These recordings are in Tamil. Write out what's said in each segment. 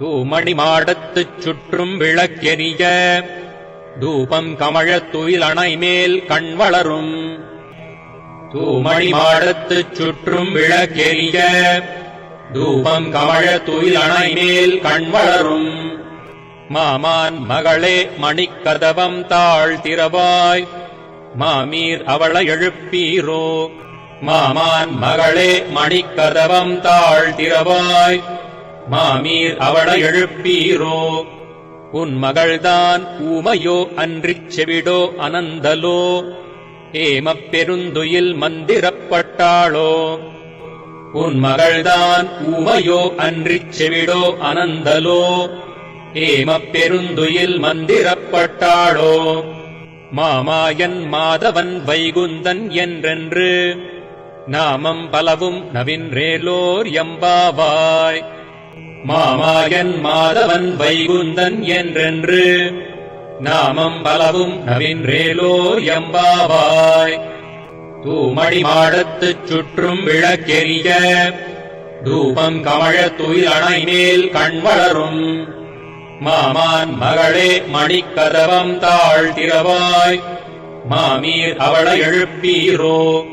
தூமணி மாடத்துச் சுற்றும் விளக்கெரிய தூபம் கமழத் துயிலணை மேல் கண் வளரும். தூமணி மாடத்துச் சுற்றும் விளக்கெரிய தூபம் கமழத் துயிலணை மேல் கண் வளரும். மாமான் மகளே மணிக்கதவம் தாழ் திறவாய். மாமீர் அவளை எழுப்பீரோ. மாமான் மகளே மணிக்கதவம் தாழ் திறவாய். மாமீர் அவளை எழுப்பீரோ? உன் மகள்தான் ஊமையோ அன்றிச் செவிடோ அனந்தலோ? ஏமப் பெருந்துயில் மந்திரப்பட்டாளோ உன் மகள்தான் ஊமையோ அன்றிச் செவிடோ அனந்தலோ? ஏமப் பெருந்துயில் மந்திரப்பட்டாளோ மாமாயன் மாதவன் வைகுந்தன் என்றென்று நாமம் பலவும் நவின்றேலோர் எம்பாவாய். மாமாயன் மாதவன் வைகுந்தன் என்றென்று. நாமம் பலவும் நவின்றேலோ எம்பாவாய். தூமடி மாடத்துச் சுற்றும் விளக்கெரிய தூபம் கமழத் துயிலணை மேல் கண் வளரும் மாமான் மகளே மணிக்கதவம் தாழ்த்திரவாய் மாமீர் அவளை எழுப்பீரோ?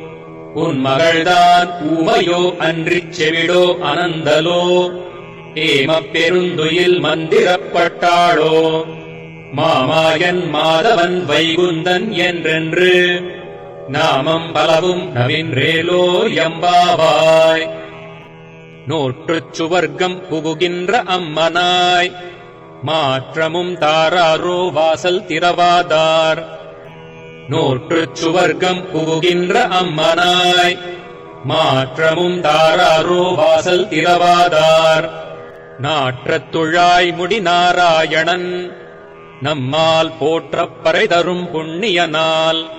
உன் மகள்தான் ஊமையோ அன்றிச் செவிடோ அனந்தலோ? ஏமப்பெருந்துயில் மந்திரப்பட்டாளோ? மாமாயன் மாதவன் வைகுந்தன் என்றென்று நாமம் பலவும் நவின்றேலோ எம்பாவாய். நோற்றுச் சுவர்க்கம் புகுகின்ற அம்மனாய். மாற்றமும் தாராரோ வாசல் திரவாதார் நோற்றுச் சுவர்க்கம் புகுகின்ற அம்மனாய். மாற்றமும் தாராரோ வாசல் திரவாதார் நாற்றத் துழாய் முடி நாராயணன் நம்மால் போற்றப் பறை தரும் புண்ணியனால்.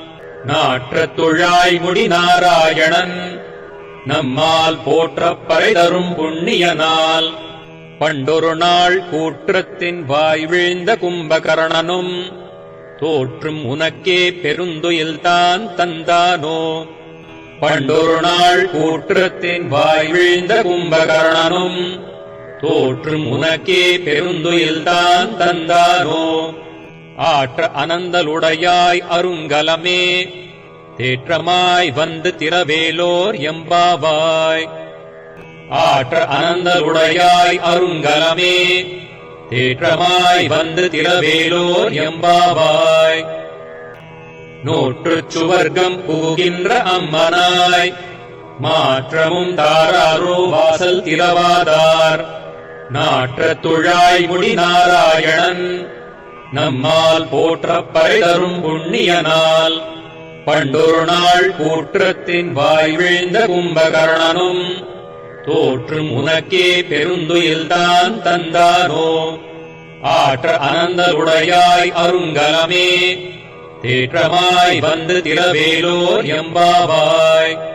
நாற்றத் துழாய் முடி நாராயணன் நம்மால் போற்றப் பறை தரும் புண்ணியனால். பண்டொரு நாள் கூற்றத்தின் வாய் விழுந்த கும்பகரணனும் தோற்றும் உனக்கே பெருந்துயில்தான் தந்தானோ. பண்டொரு நாள் கூற்றத்தின் வாய் விழுந்த கும்பகரணனும் தோற்றும் உனக்கே பெருந்துயில்தான் தந்தானோ? ஆற்ற அனந்தலுடையாய் அருங்கலமே தேற்றமாய் வந்து திரவேலோர் எம்பாவாய். ஆற்ற அனந்தலுடையாய் அருங்கலமே தேற்றமாய் வந்து திரவேலோர் எம்பாவாய். நோற்றுச் சுவர்க்கம் புகுகின்ற அம்மனாய் மாற்றமும் தாராரோ வாசல் திரவாதார் நாற்ற துழாய் முடி நாராயணன் நம்மால் போற்ற பறை புண்ணியனால். பண்டொரு நாள் கூற்றத்தின் வாய் விழுந்த கும்பகர்ணனும் தோற்றும் உனக்கே பெருந்துயில்தான் தந்தானோ. ஆற்ற அனந்தருடையாய் அருங்கலமே தேற்றமாய் வந்து திரவேலோர் எம்பாவாய்.